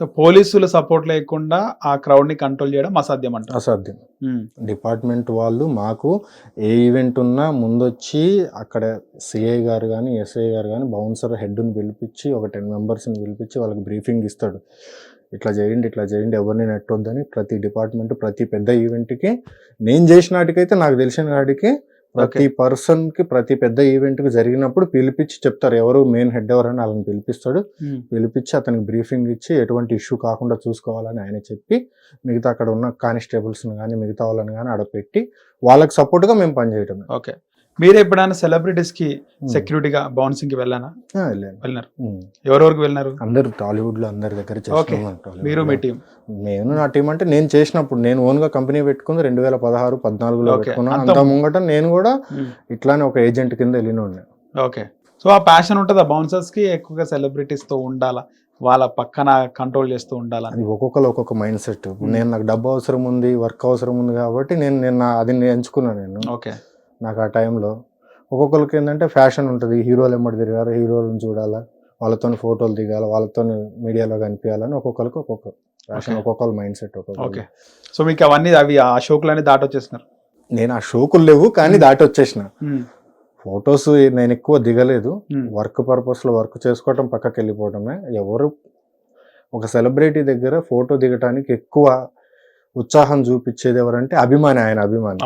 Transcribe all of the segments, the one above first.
So పోలీసుల support లేకుండా ఆ క్రౌడ్ని కంట్రోల్ చేయడం అసాధ్యం. అంట అసాధ్యం డిపార్ట్మెంట్ వాళ్ళు మాకు ఏ ఈవెంట్ ఉన్నా ముందొచ్చి అక్కడ సిఐ గారు కానీ ఎస్ఐ గారు కానీ బౌన్సర్ హెడ్ని పిలిపించి ఒక టెన్ మెంబర్స్ని పిలిపించి వాళ్ళకి బ్రీఫింగ్ ఇస్తాడు. ఇట్లా చేయండి ఇట్లా చేయండి ఎవరిని నెట్టొద్దని ప్రతి డిపార్ట్మెంట్ ప్రతి పెద్ద ఈవెంట్కి నేను చేసిన వాటికైతే నాకు తెలిసిన వాడికి ప్రతి పర్సన్కి ప్రతి పెద్ద ఈవెంట్కి జరిగినప్పుడు పిలిపించి చెప్తారు. ఎవరు మెయిన్ హెడ్ ఎవరని వాళ్ళని పిలిపిస్తాడు. పిలిపించి అతనికి బ్రీఫింగ్ ఇచ్చి ఎటువంటి ఇష్యూ కాకుండా చూసుకోవాలని ఆయన చెప్పి మిగతా అక్కడ ఉన్న కానిస్టేబుల్స్ని కానీ మిగతా వాళ్ళని కానీ ఆడ పెట్టి వాళ్ళకి సపోర్ట్గా మేము పనిచేయటం ఓకే. మీరు ఎప్పుడైనా సెలబ్రిటీస్కి సెక్యూరిటీగా బౌన్సింగ్కి వెళ్ళానా వెళ్ళాను. వెళ్ళినారు. ఎవరెవరికి వెళ్ళినారు? అందరు టాలీవుడ్లో అందరి దగ్గర. చేస్తున్నాం మీరు. మీ టీం? నేను నా టీం అంటే నేను చేసినప్పుడు నేను ఓన్గా కంపెనీ పెట్టుకుంది రెండు వేల పదహారు పద్నాలుగులో Okay. పెట్టుకున్నా అంత ముంగట నేను కూడా ఇట్లానే ఒక ఏజెంట్ కింద వెళ్ళిన ఓకే. సో ఆ ప్యాషన్ ఉంటుంది? ఆ బౌన్సర్స్కి ఎక్కువగా సెలబ్రిటీస్తో ఉండాలా? వాళ్ళ పక్కన కంట్రోల్ చేస్తూ ఉండాలా? అది ఒక్కొక్కరు ఒక్కొక్క మైండ్ సెట్. నేను నాకు డబ్బు అవసరం ఉంది వర్క్ అవసరం ఉంది కాబట్టి నేను నేను అది నేను ఎంచుకున్నాను నేను. ఓకే. నాకు ఆ టైంలో ఒక్కొక్కరికి ఏంటంటే ఫ్యాషన్ ఉంటుంది. హీరోలు ఎమ్మడి తిరగాలి హీరోలను చూడాలా వాళ్ళతో ఫోటోలు దిగాలి వాళ్ళతో మీడియాలో కనిపించాలని ఒక్కొక్కరికి ఒక్కొక్క ఫ్యాషన్. ఒక్కొక్కరు మైండ్ సెట్ ఒక్కొక్క ఓకే. సో మీకు అవన్నీ అవి ఆ షోకులన్నీ దాటొచ్చేస్తున్నారు నేను ఆ షోకులు లేవు కానీ. దాటి వచ్చేసిన ఫొటోస్ నేను ఎక్కువ దిగలేదు. వర్క్ పర్పస్లో వర్క్ చేసుకోవటం పక్కకి వెళ్ళిపోవటమే ఎవరు ఒక సెలబ్రిటీ దగ్గర ఫోటో దిగటానికి ఎక్కువ ఉత్సాహం చూపించేది ఎవరంటే అభిమాని ఆయన అభిమాని.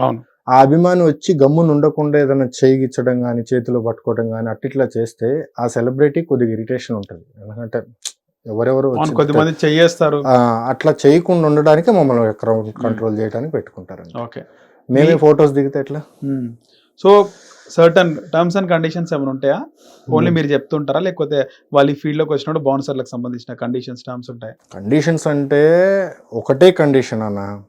ఆ అభిమాని వచ్చి గమ్మున ఉండకుండా ఏదైనా చేయిచ్చడం కానీ చేతిలో పట్టుకోవడం కానీ అట్టిట్లా చేస్తే ఆ సెలబ్రిటీ కొద్దిగా ఇరిటేషన్ ఉంటుంది. ఎందుకంటే ఎవరెవరు కొద్దిమంది చెయ్యేస్తారు. ఆ, అట్లా చేయకుండా ఉండడానికి మమ్మల్ని క్రౌడ్ కంట్రోల్ చేయడానికి పెట్టుకుంటారండి. ఓకే. మేమే ఫొటోస్ దిగితే ఎట్లా? So certain terms and conditions ఏమైనా ఉంటాయా? ఓన్లీ. మీరు చెప్తుంటారా? లేకపోతే వాళ్ళ ఈ ఫీల్డ్లోకి వచ్చినప్పుడు బౌన్సర్లకు సంబంధించిన కండిషన్స్ టర్మ్స్ ఉంటాయి? కండిషన్స్ అంటే ఒకటే కండిషన్ అన్న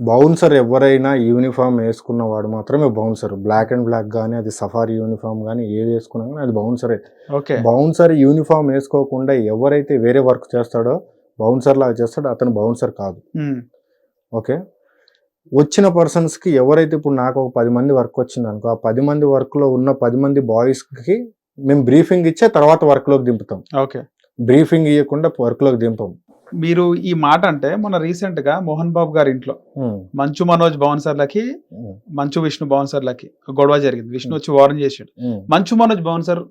బౌన్సర్ ఎవరైనా యూనిఫామ్ వేసుకున్న వాడు మాత్రమే బౌన్సర్. బ్లాక్ అండ్ బ్లాక్ కానీ అది సఫారీ యూనిఫామ్ కానీ ఏది వేసుకున్నా కానీ అది బౌన్సరే. ఓకే. బౌన్సర్ యూనిఫామ్ వేసుకోకుండా ఎవరైతే వేరే వర్క్ చేస్తాడో బౌన్సర్ లాగా చేస్తాడో అతను బౌన్సర్ కాదు. ఓకే. వచ్చిన పర్సన్స్కి ఎవరైతే ఇప్పుడు నాకు ఒక పది మంది వర్క్ వచ్చింది అనుకో ఆ పది మంది వర్క్లో ఉన్న పది మంది బాయ్స్కి మేము బ్రీఫింగ్ ఇచ్చే తర్వాత వర్క్లోకి దింపుతాం. ఓకే. బ్రీఫింగ్ ఇవ్వకుండా వర్క్లోకి దింపం. మీరు ఈ మాట అంటే మొన్న రీసెంట్గా మోహన్ బాబు గారి ఇంట్లో మంచు మనోజ్ బౌన్సర్లకి ఉమ్, మంచు విష్ణు బౌన్సర్లకి గొడవ జరిగింది. విష్ణు వచ్చి వార్న్ చేసాడు మంచు మనోజ్ బౌన్సర్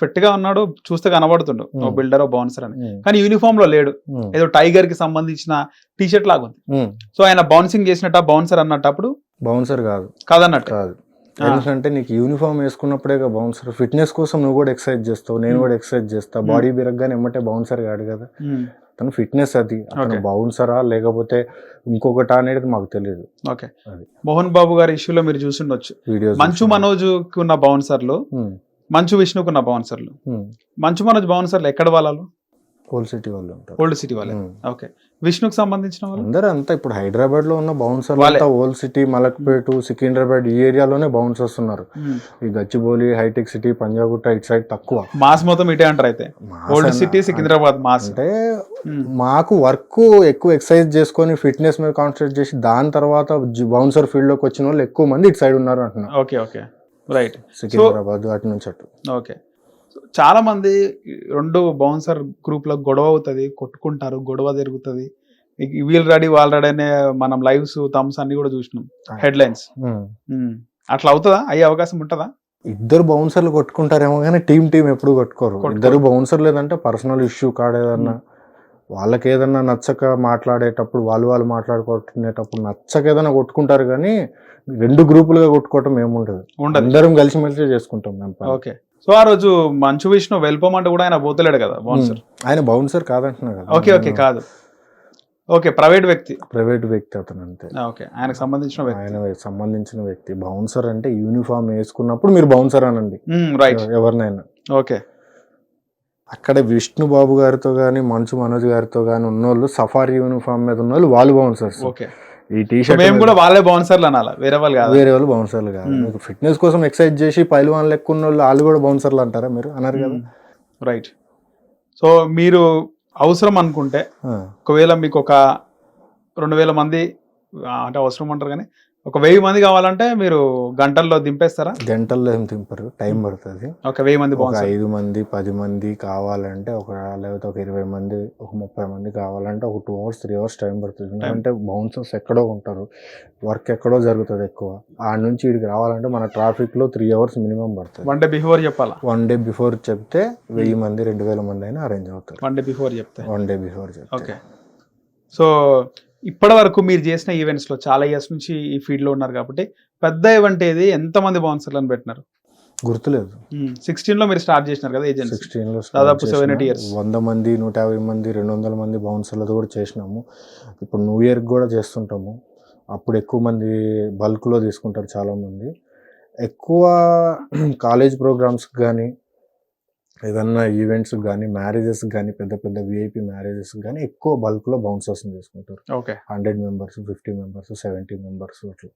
ఫిట్గా ఉన్నాడు చూస్తే కనబడుతుండు. ఓ. బిల్డర్ ఓ బౌన్సర్ అని. కానీ యూనిఫామ్లో లేడు. ఏదో టైగర్కి సంబంధించిన టీ షర్ట్ లాగా ఉంది. సో ఆయన బౌన్సింగ్ చేసినట్టు బౌన్సర్ అన్నప్పుడు బౌన్సర్ కాదు. కాదన్నట్టు. కాదు. ఎందుకంటే నీకు యూనిఫామ్ వేసుకున్నప్పుడే బౌన్సర్ ఫిట్నెస్ కోసం నువ్వు కూడా ఎక్సర్సైజ్ చేస్తావు నేను. కూడా ఎక్సర్సైజ్ చేస్తా. బాడీ బిరగ్గానే ఎమ్మటే బౌన్సర్ కాడు కదా. తను ఫిట్నెస్ అది అతను. బౌన్సరా లేకపోతే ఇంకొకటా అనేది మాకు తెలియదు ఓకే. మోహన్ బాబు గారి ఇష్యూలో మీరు చూసిండొచ్చు. వీడియోస్ మంచు మనోజ్కు ఉన్న బౌన్సర్లు మంచు విష్ణుకు ఉన్న బౌన్సర్లు మంచు మనోజ్ బౌన్సర్లు ఎక్కడ వాళ్ళు కోల్ సిటీ వాళ్ళు ఉంటారు. ఓల్డ్ సిటీ వాళ్ళే. ఓకే. విష్ణుకు సంబంధించిన వాళ్ళు? అందరూ అంతా ఇప్పుడు హైదరాబాద్లో ఉన్న బౌన్సర్. అంతా ఓల్డ్ సిటీ మలక్పేట సికింద్రాబాద్ ఈ ఏరియాలోనే బౌన్సర్స్ ఉన్నారు. ఈ గచ్చిబౌలి హైటెక్ సిటీ పంజాగుట్ట ఇటు సైడ్ తక్కువ. మాస్ మొత్తం ఇటే అంటారు అయితే. Old city Secunderabad mass. అంటే. మాకు వర్క్ ఎక్కువ ఎక్సర్సైజ్ చేసుకొని ఫిట్నెస్ మీద కాన్సన్ట్రేట్ చేసి దాని తర్వాత బౌన్సర్ ఫీల్డ్లోకి వచ్చిన వాళ్ళు ఎక్కువ మంది ఇటు సైడ్ ఉన్నారు అంటున్నా. Okay okay. రైట్. సికింద్రాబాద్ అటు నుంచి అటు. ఓకే. చాలా మంది రెండు బౌన్సర్ గ్రూప్లో గొడవ అవుతుంది కొట్టుకుంటారు గొడవ జరుగుతుంది. వీళ్ళు రెడీ వాళ్ళు రెడీ అనే మనం లైవ్స్ థమ్స్ అన్ని కూడా చూసినాం. Headlines um. అట్లా అవుతుందా? అయ్యే అవకాశం ఉంటుందా? ఇద్దరు బౌన్సర్లు కొట్టుకుంటారేమో కానీ టీం టీం ఎప్పుడు కొట్టుకోరు. ఇద్దరు బౌన్సర్ లేదంటే పర్సనల్ ఇష్యూ కాడేదన్నా వాళ్ళకి ఏదన్నా నచ్చక మాట్లాడేటప్పుడు వాళ్ళు వాళ్ళు మాట్లాడుకుంటునేటప్పుడు నచ్చక ఏదైనా కొట్టుకుంటారు కానీ రెండు గ్రూపులుగా కొట్టుకోవటం ఏముండదు. అందరం కలిసిమెలిసి చేసుకుంటాం మేము. ఓకే. సో ఆ రోజు మంచు విష్ణు వెళ్ళిపోమంటే కూడా ఆయన పోతలేడు కదా బౌన్సర్ ఆయన బౌన్సర్ కాదంటున్నా కదా. ఓకే ఓకే కాదు. ఓకే ప్రైవేట్ వ్యక్తి. ప్రైవేట్ వ్యక్తి అతను అంతే. ఓకే. ఆయనకు సంబంధించిన వ్యక్తి. ఆయన సంబంధించిన వ్యక్తి. బౌన్సర్ అంటే యూనిఫామ్ వేసుకున్నప్పుడు మీరు బౌన్సర్ అనండి. రైట్ ఎవరినైనా. ఓకే. అక్కడ విష్ణు బాబు గారితో కానీ మంచు మనోజ్ గారితో కానీ ఉన్నోళ్ళు సఫారీ యూనిఫామ్ మీద ఉన్నోళ్ళు వాళ్ళు బౌన్సర్స్ ఓకే. ఈ టీ షర్ట్ మేము కూడా వాళ్ళే బౌన్సర్లు అనాలా? వేరే వాళ్ళు కాదు? వేరే వాళ్ళు బౌన్సర్లు కాదు. మీకు ఫిట్నెస్ కోసం ఎక్సర్సైజ్ చేసి పైల్వాన్ లెక్క ఉన్న వాళ్ళు వాళ్ళు కూడా బౌన్సర్లు అంటారా మీరు? అన్నారు కదా. రైట్ సో మీరు అవసరం అనుకుంటే ఒకవేళ మీకు ఒక రెండు వేల మంది అంటే అవసరం అంటారు కానీ ఒక వెయ్యి మంది కావాలంటే మీరు గంటల్లో దింపేస్తారా? గంటల్లో ఏం తింపరు టైం పడుతుంది. ఒక వెయ్యి మంది ఒక ఐదు మంది పది మంది కావాలంటే ఒక లేకపోతే ఒక ఇరవై మంది ఒక ముప్పై మంది కావాలంటే ఒక two hours three hours time పడుతుంది. ఎందుకంటే బౌన్సర్స్ ఎక్కడో ఉంటారు. వర్క్ ఎక్కడో జరుగుతుంది ఎక్కువ. ఆ నుంచి ఇక్కడికి రావాలంటే మన ట్రాఫిక్లో త్రీ అవర్స్ మినిమం పడుతుంది. వన్ డే బిఫోర్ చెప్పాలా? వన్ డే బిఫోర్ చెప్తే వెయ్యి మంది రెండు వేల మంది అయినా అరేంజ్ అవుతారు. వన్ డే బిఫోర్ చెప్తే. వన్ డే బిఫోర్ చెప్తే. ఓకే సో ఇప్పటి వరకు మీరు చేసిన ఈవెంట్స్లో చాలా ఇయర్స్ నుంచి ఈ ఫీల్డ్లో ఉన్నారు కాబట్టి పెద్ద ఈవెంట్ ఏది ఎంత మంది బౌన్సర్లను పెట్టినారు? గుర్తులేదు. సిక్స్టీన్లో మీరు స్టార్ట్ చేసినారు కదా ఏజెన్సీ సిక్స్టీన్లో start దాదాపు చేసినాం. 70 years. వంద మంది నూట యాభై మంది రెండు వందల మంది బౌన్సర్లతో కూడా చేసినాము. ఇప్పుడు న్యూ ఇయర్ కూడా చేస్తుంటాము. అప్పుడు ఎక్కువ మంది bulk లో తీసుకుంటారు చాలా మంది ఎక్కువ కాలేజ్ ప్రోగ్రామ్స్ కానీ ఏదన్నా ఈవెంట్స్ కానీ మ్యారేజెస్ కానీ పెద్ద పెద్ద విఐపి మ్యారేజెస్ కానీ ఎక్కువ బల్క్లో బౌన్సర్స్ని తీసుకుంటారు. Okay hundred members fifty members seventy members అట్లా.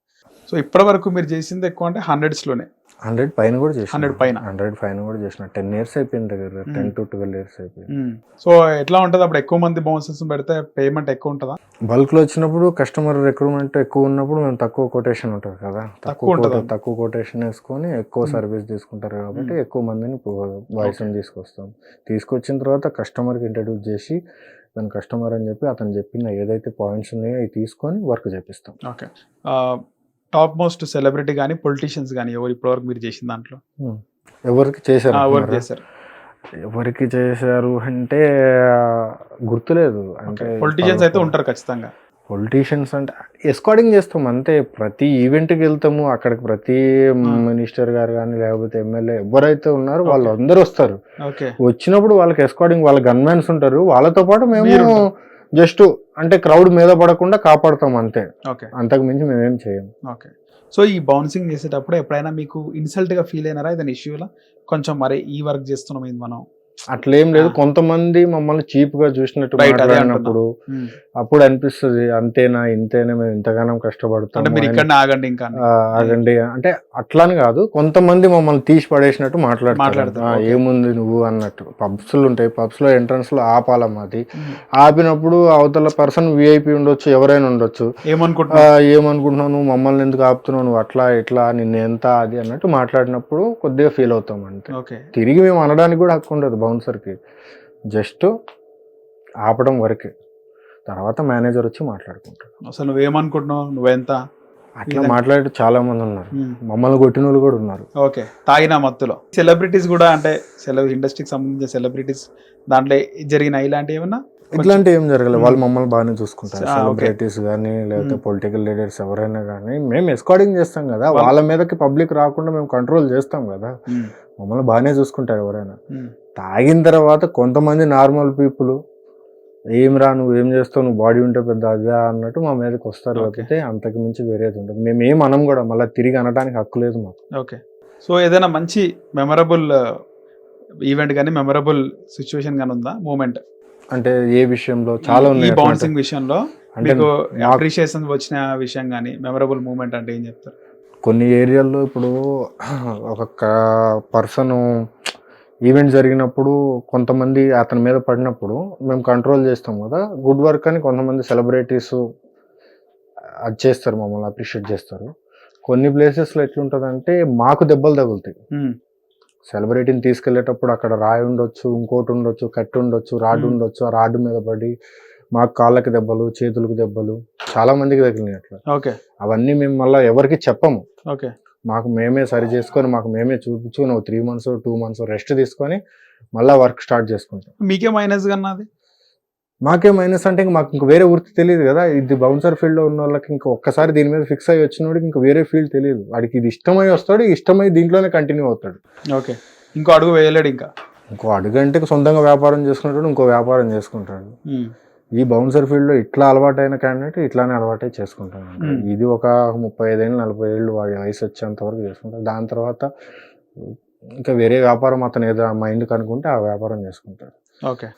సో ఇప్పటి వరకు మీరు చేసింది ఎక్కువ అంటే హండ్రెడ్స్లోనే. హండ్రెడ్ పైన కూడా చేసిన. 100 పైన. హండ్రెడ్ పైన కూడా చేసిన. టెన్ ఇయర్స్ అయిపోయింది దగ్గర Hmm. Ten to twelve years అయిపోయింది సో ఎట్లా ఉంటది? అప్పుడు ఎక్కువ మంది బౌన్సర్స్ పెడితే పేమెంట్ ఎక్కువ ఉంటుందా? బల్క్లో వచ్చినప్పుడు కస్టమర్ రిక్రూట్మెంట్ ఎక్కువ ఉన్నప్పుడు మేము తక్కువ కొటేషన్ ఉంటుంది కదా. తక్కువ తక్కువ కొటేషన్ వేసుకొని ఎక్కువ Hmm. సర్వీస్ తీసుకుంటారు కాబట్టి Hmm. ఎక్కువ మందిని వాయిస్ తీసుకొస్తాం. తీసుకొచ్చిన తర్వాత కస్టమర్కి ఇంట్రడ్యూస్ చేసి దాని కస్టమర్ అని చెప్పి అతను చెప్పిన ఏదైతే పాయింట్స్ ఉన్నాయో అవి తీసుకొని వర్క్ చేపిస్తాం. ఓకే. టాప్ మోస్ట్ సెలబ్రిటీ కానీ పొలిటీషియన్స్ కానీ ఎవరు ఇప్పటివరకు మీరు చేసిన దాంట్లో? ఎవరికి చేశారు? చేశారు? ఎవరికి చేశారు అంటే గుర్తులేదు. అంటే పొలిటీషియన్స్ అయితే ఉంటారు ఖచ్చితంగా. పొలిటీషియన్స్ అంటే ఎస్కార్డింగ్ చేస్తాం అంతే. ప్రతి ఈవెంట్కి వెళ్తాము అక్కడికి ప్రతి మినిస్టర్ గారు కానీ లేకపోతే ఎమ్మెల్యే ఎవరైతే ఉన్నారో. వాళ్ళు అందరూ వస్తారు. ఓకే. వచ్చినప్పుడు వాళ్ళకి ఎస్కార్డింగ్ వాళ్ళ గన్మెన్స్ ఉంటారు. వాళ్ళతో పాటు మేము. జస్ట్ అంటే క్రౌడ్ మీద పడకుండా కాపాడుతాం అంతే. ఓకే. అంతకు మించి మేమేం చేయం. ఓకే. సో ఈ బౌన్సింగ్ చేసేటప్పుడు ఎప్పుడైనా మీకు ఇన్సల్ట్గా ఫీల్ అయినారా? ఏదైనా ఇష్యూలా కొంచెం మరి ఈ వర్క్ చేస్తున్నాం ఇది మనం. అట్లేం లేదు. కొంతమంది మమ్మల్ని చీప్గా చూసినట్టు మాట్లాడినప్పుడు. అప్పుడు అనిపిస్తుంది అంతేనా ఇంతేనా మేము ఇంతగానం కష్టపడతాం అంటే మీరు ఇక్కడ ఆగండి ఇంకా ఆగండి. అంటే అట్లాని కాదు కొంతమంది మమ్మల్ని తీసి పడేసినట్టు మాట్లాడతారు. okay. ఏముంది నువ్వు అన్నట్టు. పబ్స్ ఉంటాయి. పబ్స్లో ఎంట్రన్స్లో ఆపాలమ్మా అది. ఆపినప్పుడు అవతల పర్సన్ విఐపి ఉండొచ్చు ఎవరైనా ఉండొచ్చు. ఆ, ఏమనుకుంటున్నావు? నువ్వు మమ్మల్ని ఎందుకు ఆపుతున్నావు? నువ్వు అట్లా ఇట్లా నిన్న ఎంత అది అన్నట్టు మాట్లాడినప్పుడు కొద్దిగా ఫీల్ అవుతాం ఓకే. తిరిగి మేము అనడానికి కూడా హక్కు ఉండదు. బౌన్సర్కి జస్ట్ ఆపడం వరకే. తర్వాత మేనేజర్ వచ్చి మాట్లాడుకుంటాడు. అసలు నువ్వేమనుకుంటున్నావు? నువ్వెంత? అట్లా మాట్లాడే చాలా మంది ఉన్నారు. ఉమ్. మమ్మల్ని కొట్టిన వాళ్ళు కూడా ఉన్నారు. ఓకే. తాగిన మత్తులో. సెలబ్రిటీస్ కూడా అంటే సెలబ్ ఇండస్ట్రీకి సంబంధించిన సెలబ్రిటీస్ దాంట్లో జరిగిన ఇలాంటివి ఏమన్నా? ఇట్లాంటి ఏం జరగలేదు. వాళ్ళు మమ్మల్ని బాగానే చూసుకుంటారు. సెలబ్రిటీస్ కానీ లేకపోతే. పొలిటికల్ లీడర్స్ ఎవరైనా కానీ మేము ఎస్కార్డింగ్ చేస్తాం కదా. వాళ్ళ- మీదకి పబ్లిక్ రాకుండా మేము కంట్రోల్ చేస్తాం కదా. ఉమ్. మమ్మల్ని బాగానే చూసుకుంటారు ఎవరైనా. తాగిన తర్వాత కొంతమంది నార్మల్ పీపుల్ ఏం రా నువ్వు ఏం చేస్తావు? నువ్వు బాడీ ఉంటే పెద్ద అదే అన్నట్టు మా మీదకి వస్తారు. లేకపోతే అంతకు మించి వేరేది ఉంటుంది మేము ఏం అనం కూడా మళ్ళీ తిరిగి అనడానికి హక్కు లేదు మాకు. ఓకే. సో ఏదైనా మంచి మెమరబుల్ ఈవెంట్ కానీ మెమరబుల్ సిచ్యువేషన్ కానీ ఉందా? మూమెంట్? అంటే ఏ విషయంలో? చాలా ఉన్నాయి బౌన్సింగ్ విషయంలో మాకు అప్రిషియేషన్ వచ్చిన విషయం కానీ మెమరబుల్ మూమెంట్ అంటే ఏం చెప్తారు? కొన్ని ఏరియాల్లో ఇప్పుడు ఒక పర్సన్ ఈవెంట్ జరిగినప్పుడు కొంతమంది అతని మీద పడినప్పుడు మేము కంట్రోల్ చేస్తాం కదా. గుడ్ వర్క్ అని కొంతమంది సెలబ్రిటీస్ అది చేస్తారు మమ్మల్ని అప్రిషియేట్ చేస్తారు. కొన్ని ప్లేసెస్లో ఎట్లుంటుందంటే మాకు దెబ్బలు తగులుతాయి. సెలబ్రిటీని తీసుకెళ్ళేటప్పుడు అక్కడ రాయి ఉండొచ్చు ఇంకోటి ఉండొచ్చు కట్టి ఉండొచ్చు రాడ్. ఉండొచ్చు ఆ రాడ్ మీద పడి మాకు కాళ్ళకి దెబ్బలు చేతులకు దెబ్బలు చాలా మందికి తగిలినాయి అట్లా. ఓకే. అవన్నీ మేము మళ్ళీ ఎవరికి చెప్పము. ఓకే. మాకు మేమే సరి చేసుకొని మాకు మేమే చూపించుకొని ఒక three months two months rest తీసుకొని మళ్ళీ వర్క్ స్టార్ట్ చేసుకుంటాం. మీకే మైనస్ కన్నా అది? మాకే మైనస్ అంటే ఇంక మాకు ఇంక వేరే వృత్తి తెలియదు కదా. ఇది బౌన్సర్ ఫీల్డ్లో ఉన్న వాళ్ళకి ఇంకా ఒక్కసారి దీని మీద ఫిక్స్ అయ్యి వచ్చినోడికి ఇంకా వేరే ఫీల్డ్ తెలియదు. వాడికి ఇది ఇష్టమై వస్తాడు ఇష్టమై దీంట్లోనే కంటిన్యూ అవుతాడు. ఓకే ఇంకో అడుగు వేయలేడు ఇంకా? ఇంకో అడుగంటే సొంతంగా వ్యాపారం చేసుకుంటాడు ఇంకో వ్యాపారం చేసుకుంటాడు. ఉమ్. ఈ బౌన్సర్ ఫీల్డ్లో ఇట్లా అలవాటైన క్యాండిడేట్ ఇట్లానే అలవాటై చేసుకుంటాను. ఇది ఒక ముప్పై ఐదేళ్ళు నలభై ఏళ్ళు వాడి వయసు వచ్చేంత వరకు చేసుకుంటాడు. దాని తర్వాత ఇంకా వేరే వ్యాపారం అతను ఏదో మైండ్ కనుక్కుంటే ఆ వ్యాపారం చేసుకుంటాడు. ఓకే.